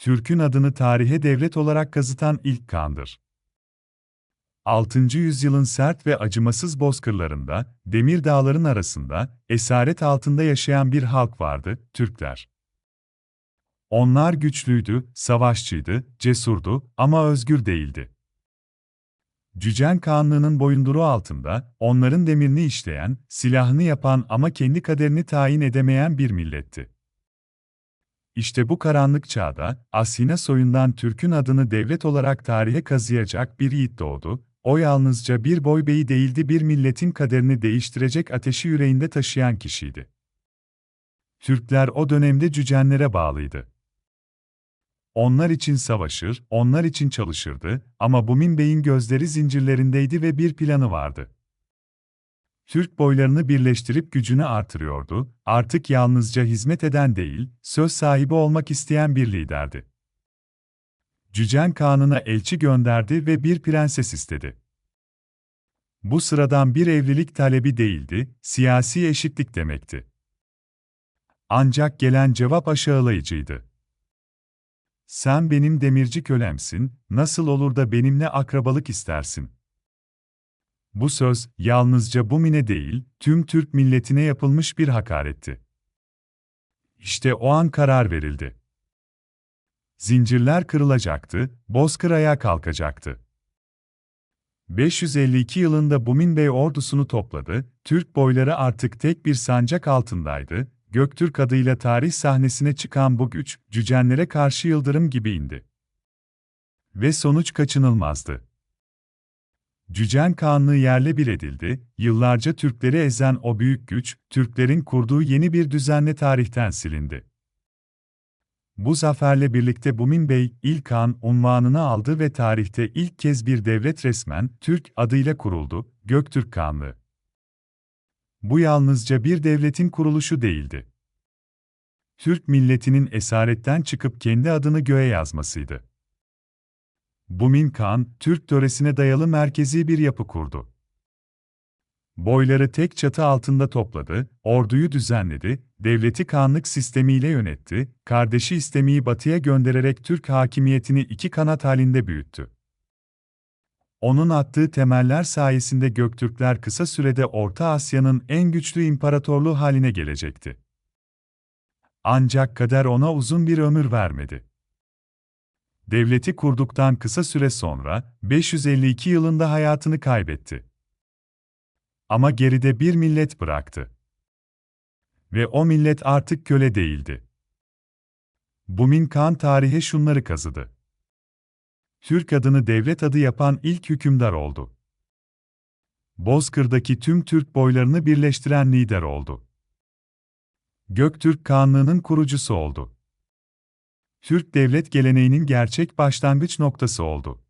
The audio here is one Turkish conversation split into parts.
Türk'ün adını tarihe devlet olarak kazıtan ilk kandır. 6. yüzyılın sert ve acımasız bozkırlarında, demir dağların arasında, esaret altında yaşayan bir halk vardı, Türkler. Onlar güçlüydü, savaşçıydı, cesurdu ama özgür değildi. Cücen Kağanlığı'nın boyunduruğu altında, onların demirini işleyen, silahını yapan ama kendi kaderini tayin edemeyen bir milletti. İşte bu karanlık çağda, Asina soyundan Türk'ün adını devlet olarak tarihe kazıyacak bir yiğit doğdu, o yalnızca bir boy beyi değildi bir milletin kaderini değiştirecek ateşi yüreğinde taşıyan kişiydi. Türkler o dönemde cücenlere bağlıydı. Onlar için savaşır, onlar için çalışırdı ama Bumin Bey'in gözleri zincirlerindeydi ve bir planı vardı. Türk boylarını birleştirip gücünü artırıyordu, artık yalnızca hizmet eden değil, söz sahibi olmak isteyen bir liderdi. Cücen Kağan'ına elçi gönderdi ve bir prenses istedi. Bu sıradan bir evlilik talebi değildi, siyasi eşitlik demekti. Ancak gelen cevap aşağılayıcıydı. Sen benim demirci kölemsin, nasıl olur da benimle akrabalık istersin? Bu söz, yalnızca bu mine değil, tüm Türk milletine yapılmış bir hakaretti. İşte o an karar verildi. Zincirler kırılacaktı, bozkır kalkacaktı. 552 yılında Bumin Bey ordusunu topladı, Türk boyları artık tek bir sancak altındaydı, Göktürk adıyla tarih sahnesine çıkan bu güç, cücenlere karşı yıldırım gibi indi. Ve sonuç kaçınılmazdı. Cücen Kağanlığı yerle bir edildi, yıllarca Türkleri ezen o büyük güç, Türklerin kurduğu yeni bir düzenle tarihten silindi. Bu zaferle birlikte Bumin Bey, ilk Han unvanını aldı ve tarihte ilk kez bir devlet resmen Türk adıyla kuruldu, Göktürk Kağanlığı. Bu yalnızca bir devletin kuruluşu değildi. Türk milletinin esaretten çıkıp kendi adını göğe yazmasıydı. Bumin Kağan, Türk töresine dayalı merkezi bir yapı kurdu. Boyları tek çatı altında topladı, orduyu düzenledi, devleti kanlık sistemiyle yönetti, kardeşi İstemi'yi batıya göndererek Türk hakimiyetini iki kanat halinde büyüttü. Onun attığı temeller sayesinde Göktürkler kısa sürede Orta Asya'nın en güçlü imparatorluğu haline gelecekti. Ancak kader ona uzun bir ömür vermedi. Devleti kurduktan kısa süre sonra, 552 yılında hayatını kaybetti. Ama geride bir millet bıraktı. Ve o millet artık köle değildi. Bumin Kağan tarihe şunları kazıdı. Türk adını devlet adı yapan ilk hükümdar oldu. Bozkır'daki tüm Türk boylarını birleştiren lider oldu. Göktürk Kağanlığı'nın kurucusu oldu. Türk devlet geleneğinin gerçek başlangıç noktası oldu.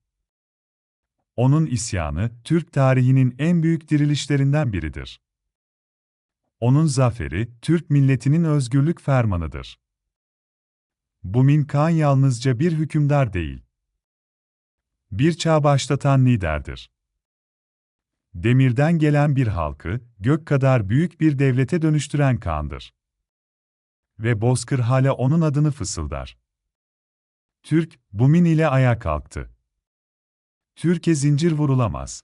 Onun isyanı, Türk tarihinin en büyük dirilişlerinden biridir. Onun zaferi, Türk milletinin özgürlük fermanıdır. Bumin Kağan yalnızca bir hükümdar değil. Bir çağ başlatan liderdir. Demirden gelen bir halkı, gök kadar büyük bir devlete dönüştüren Kaan'dır. Ve Bozkır hala onun adını fısıldar. Türk, Bumin ile ayağa kalktı. Türkiye zincir vurulamaz.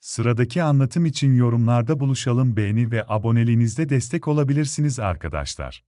Sıradaki anlatım için yorumlarda buluşalım beğeni ve aboneliğinizde destek olabilirsiniz arkadaşlar.